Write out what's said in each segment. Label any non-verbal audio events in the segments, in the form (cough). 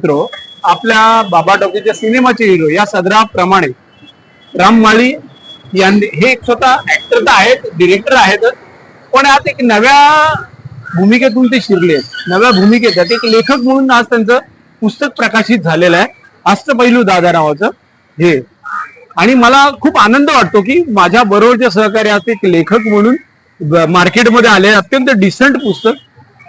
मित्र आपल्या बाबा टॉकीच्या सिनेमाचे हिरो या सदराप्रमाणे राम माळी यांनी हे एक स्वतः ऍक्टर तर आहेत डिरेक्टर आहेत पण आता एक नव्या भूमिकेतून ते शिरले नव्या भूमिकेत एक लेखक म्हणून आज त्यांचं पुस्तक प्रकाशित झालेलं आहे. अष्टपैलू दादा नावाचं हे. आणि मला खूप आनंद वाटतो की माझ्या बरोबरचे सहकारी आज एक लेखक म्हणून मार्केटमध्ये आले अत्यंत डिसंट पुस्तक.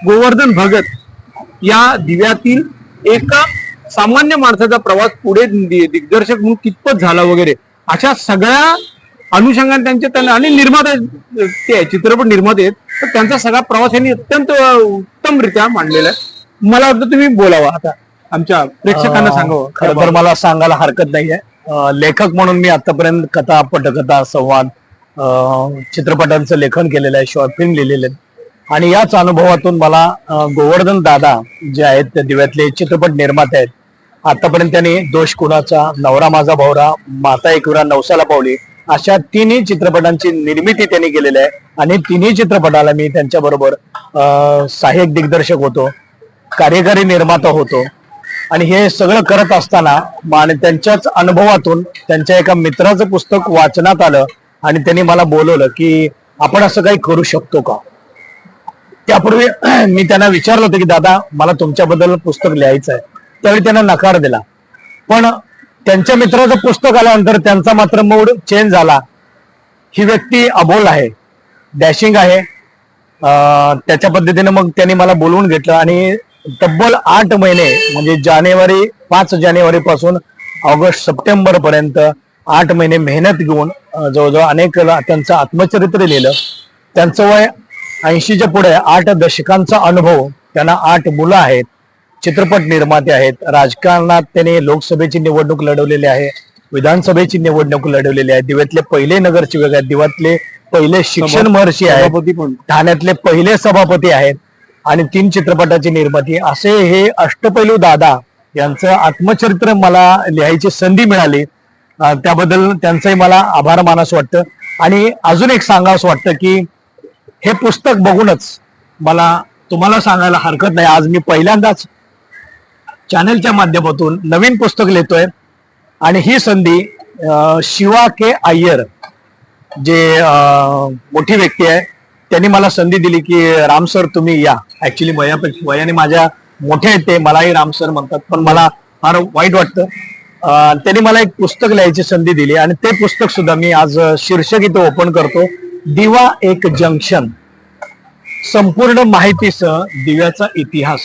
गोवर्धन भगत या दिव्यातील एका सामान्य माणसाचा प्रवास पुढे दिग्दर्शक म्हणून कितपत झाला वगैरे अशा सगळ्या अनुषंगाने त्यांचे त्यांना आणि निर्माते ते आहे, चित्रपट निर्माते आहेत तर त्यांचा सगळा प्रवास यांनी अत्यंत उत्तमरित्या मांडलेला आहे. मला वाटतं तुम्ही बोलावा आता आमच्या प्रेक्षकांना सांगावं. खरं तर मला सांगायला हरकत नाहीये. लेखक म्हणून मी आतापर्यंत कथा पटकथा संवाद चित्रपटांचं लेखन केलेलं आहे शॉर्ट फिल्म लिहिलेले आहेत आणि याच अनुभवातून मला गोवर्धन दादा जे आहेत ते दिव्यातले चित्रपट निर्माते आहेत. आतापर्यंत त्यांनी दोष कुणाचा नवरा माझा भावरा माता एकविरा नवसाला पावली अशा तिन्ही चित्रपटांची निर्मिती त्यांनी केलेली आहे. आणि तिन्ही चित्रपटाला मी त्यांच्या बरोबर सहाय्यक दिग्दर्शक होतो कार्यकारी निर्माता होतो. आणि हे सगळं करत असताना आणि त्यांच्याच अनुभवातून त्यांच्या एका मित्राचं पुस्तक वाचनात आलं आणि त्यांनी मला बोलवलं की आपण असं काही करू शकतो का? त्यापूर्वी (clears throat) मी त्यांना विचारलं होतं की दादा मला तुमच्याबद्दल पुस्तक लिहायचं आहे. त्यावेळी त्यांना नकार दिला. पण त्यांच्या मित्राचं पुस्तक आल्यानंतर त्यांचा मात्र मूड चेंज झाला. ही व्यक्ती अबोल आहे डॅशिंग आहे. त्याच्या पद्धतीने मग त्यांनी मला बोलवून घेतलं आणि तब्बल आठ महिने म्हणजे जानेवारी पाच जानेवारी पासून ऑगस्ट सप्टेंबर पर्यंत आठ महिने मेहनत घेऊन जवळजवळ अनेक त्यांचं आत्मचरित्र लिहिलं. त्यांचं वय ऐंशीच्या पुढे आठ दशकांचा अनुभव त्यांना आठ मुलं आहेत चित्रपट निर्माते आहेत. राजकारणात त्यांनी लोकसभेची निवडणूक लढवलेली आहे विधानसभेची निवडणूक लढवलेली आहे. दिव्यातले पहिले नगरसेवक आहेत दिव्यातले पहिले शिक्षण महर्षी आहेत पण. ठाण्यातले पहिले सभापती आहेत आणि तीन चित्रपटाची निर्माती. असे हे अष्टपैलू दादा यांचं आत्मचरित्र मला लिहायची संधी मिळाली. त्याबद्दल त्यांचंही मला आभार मानास वाटतं. आणि अजून एक सांगावंसं वाटतं की हे पुस्तक बघूनच मला तुम्हाला सांगायला हरकत नाही. आज मी पहिल्यांदाच चॅनलच्या माध्यमातून नवीन पुस्तक लिहितोय. आणि ही संधी शिवा के अय्यर जे मोठी व्यक्ती आहे त्यांनी मला संधी दिली की राम सर तुम्ही या. ऍक्च्युली वयापेक्षा वयाने माझ्या मोठे आहेत ते मलाही राम सर म्हणतात पण मला फार वाईट वाटतं. त्यांनी मला एक पुस्तक लिहायची संधी दिली. आणि ते पुस्तक सुद्धा मी आज शीर्षक इथं ओपन करतो. दिवा एक जंक्शन. संपूर्ण माहितीसह दिव्याचा इतिहास.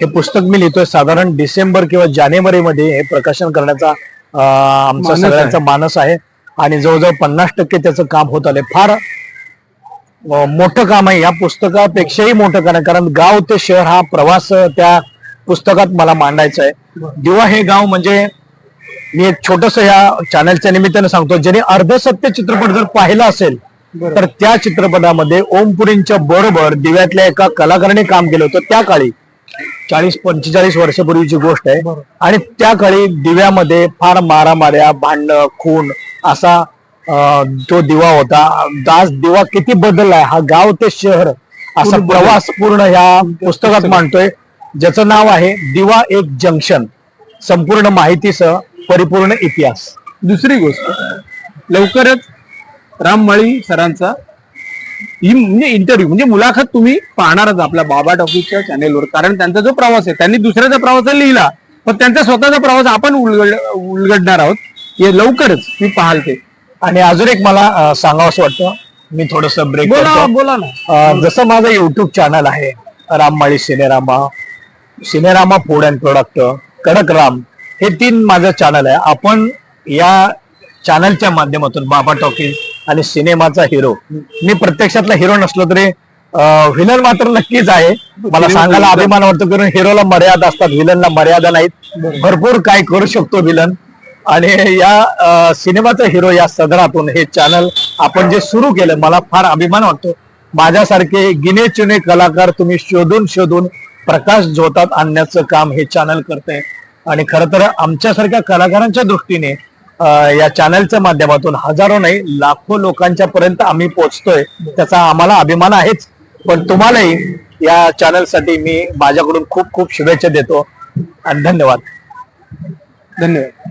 हे पुस्तक मी लिहितोय साधारण डिसेंबर किंवा जानेवारी मध्ये हे प्रकाशन करण्याचा आमचा आहे. सगळ्यांचा मानस आहे. आणि जवळजवळ पन्नास टक्के त्याचं काम होत आलंय. फार मोठं काम आहे. या पुस्तकापेक्षाही मोठं कारण कारण गाव ते शहर हा प्रवास त्या पुस्तकात मला मांडायचा आहे. दिवा हे गाव म्हणजे मी एक छोटस या चॅनलच्या निमित्ताने सांगतो. ज्याने अर्धसत्य चित्रपट जर पाहिला असेल तर त्या चित्रपटामध्ये ओमपुरींच्या बरोबर दिव्यातल्या एका कलाकाराने काम केलं होतं. त्या काळी चाळीस पंचेचाळीस वर्षापूर्वीची गोष्ट आहे. आणि त्या काळी दिव्यामध्ये फार मारामाऱ्या भांडण खून असा तो दिवा होता आज दिवा किती बदललाय हा गाव ते शहर असा प्रवास पूर्ण ह्या पुस्तकात मांडतोय. ज्याचं नाव आहे दिवा एक जंक्शन. संपूर्ण माहितीसह परिपूर्ण इतिहास. दुसरी गोष्ट लवकरच राम माळी सरांचा ही म्हणजे इंटरव्ह्यू म्हणजे मुलाखत तुम्ही पाहणारच आपल्या बाबा टॉकीजच्या चॅनेलवर कारण त्यांचा जो प्रवास आहे त्यांनी दुसऱ्याचा प्रवास लिहिला पण त्यांचा स्वतःचा प्रवास आपण उलगड उलगडणार आहोत. हे लवकरच मी पाहाल ते. आणि अजून एक मला सांगावंसं वाटतं मी थोडस ब्रेक बोला बोला ना. जसं माझं युट्यूब चॅनल आहे राममाळी Cinerama Cinerama food and product कडक राम हे तीन माझं चॅनल आहे. आपण या चॅनलच्या माध्यमातून बाबा टॉकीज आणि सिनेमाचा हिरो मी प्रत्यक्षातला हिरो नसलो तरी व्हिलन मात्र नक्कीच आहे. मला सांगायला अभिमान वाटतो कारण हिरोला मर्यादा असतात व्हिलनला मर्यादा नाहीत. भरपूर काय करू शकतो व्हिलन आणि या सिनेमाचा हिरो या सदरातून हे चॅनल आपण जे सुरू केलं मला फार अभिमान वाटतो. माझ्यासारखे गिने चुने कलाकार तुम्ही शोधून शोधून प्रकाश झोतात आणण्याचं काम हे चॅनल करते आणि खरं तर आमच्यासारख्या कलाकारांच्या दृष्टीने या चॅनलच्या माध्यमातून हजारो नाही लाखो लोकांच्या पर्यंत आम्ही पोहोचतोय. त्याचा आम्हाला अभिमान आहेच. पण तुम्हालाही या चॅनलसाठी मी माझ्याकडून खूप खूप शुभेच्छा देतो. आणि धन्यवाद. धन्यवाद.